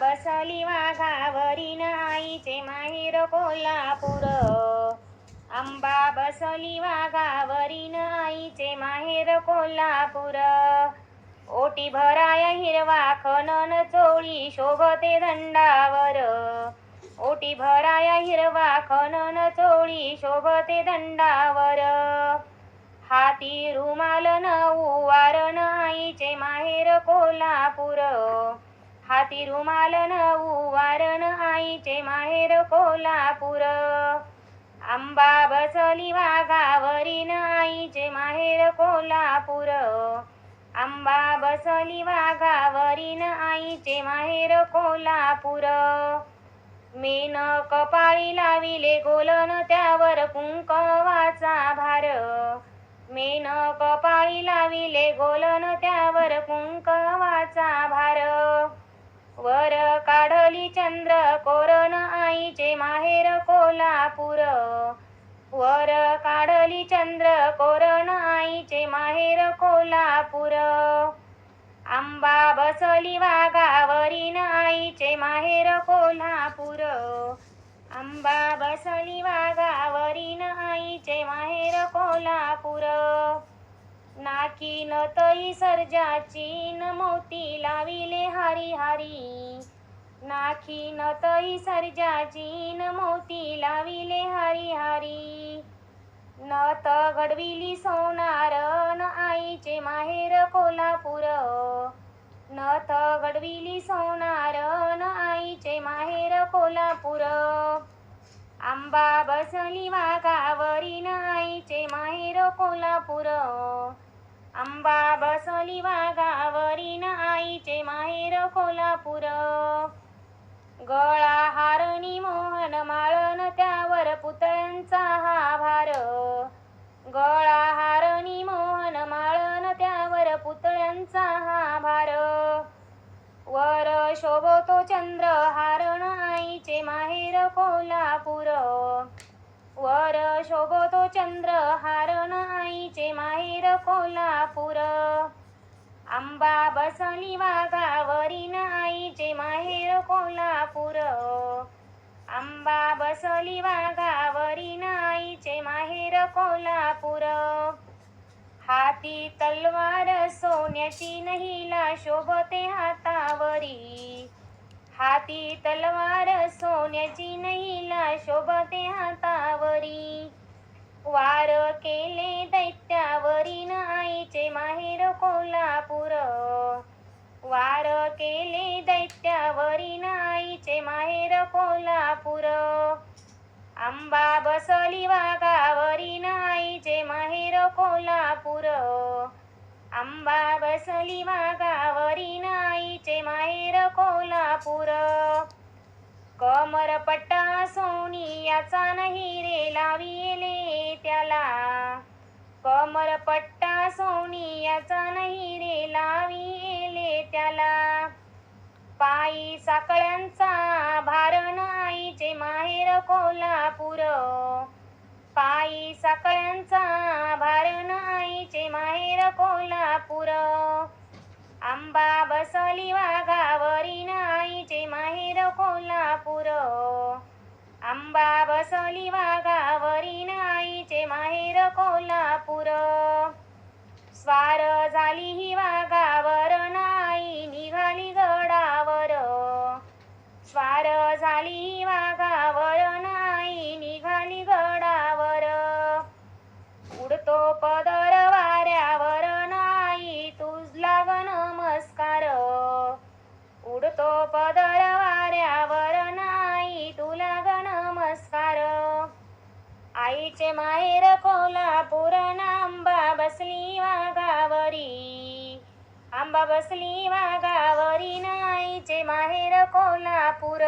बसली वाघावरीन आईचे माहेर कोल्हापूर आंबा बसली वाघावरीन आईचे माहेर कोल्हापूर ओटी भराय हिरवा खनन चोळी शोभते दंडावर ओटी भराय हिरवा खनन चोळी शोभते दंडावर हाती रुमाल नऊ वारण आईचे माहेर कोल्हापूर. हाती रुमाल नऊ वारण आईचे माहेर कोल्हापूर. आंबा बसली वाघावरीन आईचे माहेर कोल्हापूर. आंबा बसली वाघावरीन आईचे माहेर कोल्हापूर. मेन कपाळी लाविले गोलन त्यावर कुंकवाचा भार. मेन कपाळी लाविले गोलन त्यावर कुंकवाचा भार. चंद्र कोरण आईचे माहेर कोल्हापूर. वर काढली चंद्र कोरण आईचे माहेर कोल्हापूर. आंबा बसली वाघावरीन आईचे माहेर कोल्हापूर. आंबा बसली वाघावरीन आईचे माहेर कोल्हापूर. नाकी नतई सर्जाची न मोती लाविले हारी हरी. नाकी तई सर्जाची मोती लाविले हरी हरी नत घडविली सोनार न आईचे माहेर कोल्हापूर. नथ घडविली सोनार न आईचे माहेर कोल्हापूर. आंबा बसली वाघावरीन आईचे माहेर कोल्हापूर. आंबा बसली वाघावरीन आईचे माहेर कोल्हापूर. गळा हारणी मोहन माळन त्यावर पुतळ्यांचा हा भार. गळा हारणी मोहन माळन त्यावर पुतळ्यांचा हा भार. वर शोभतो चंद्र हारण आईचे माहेर कोल्हापूर. वर शोभतो चंद्र हारण आईचे माहेर कोल्हापूर. आंबा बसली वाघावरीन आईचे माहेर कोल्हापूर. आंबा बसली वाघावरीन आईचे माहेर कोल्हापूर. हाती तलवार सोन्याची नहिला शोभते हातावरी. हाती तलवार सोन्याची नहिला शोभते हातावरी. वार केले दैत्यावरी नाईचे माहेर कोल्हापूर. आंबा बसली वाघावरी नाईचे माहेर कोल्हापूर. आंबा बसली वाघावरी नाईचे माहेर कोल्हापूर. कमर पट्टा सोनी याचा नाही रे लाविले त्याला. कमर पट्टा सोनी याचा नाही रे लावी त्याला पायी साकळ्यांचा भारण आईचे माहेर कोल्हापूर. पायी साकळ्यांचा भारण आईचे माहेर कोल्हापूर. आंबा बसली वाघावरीन आईचे माहेर कोल्हापूर. आंबा बसली वाघावरीन आईचे माहेर कोल्हापूर. स्वार झाली ही वाघ तो पदर वाऱ्यावर नाही तुझला ग नमस्कार उडतो पदर वाऱ्यावर नाही तुला ग नमस्कार आईचे माहेर कोल्हापूर आंबा बसली वाघावरी. आंबा बसली वाघावरी नाईचे माहेर कोल्हापूर.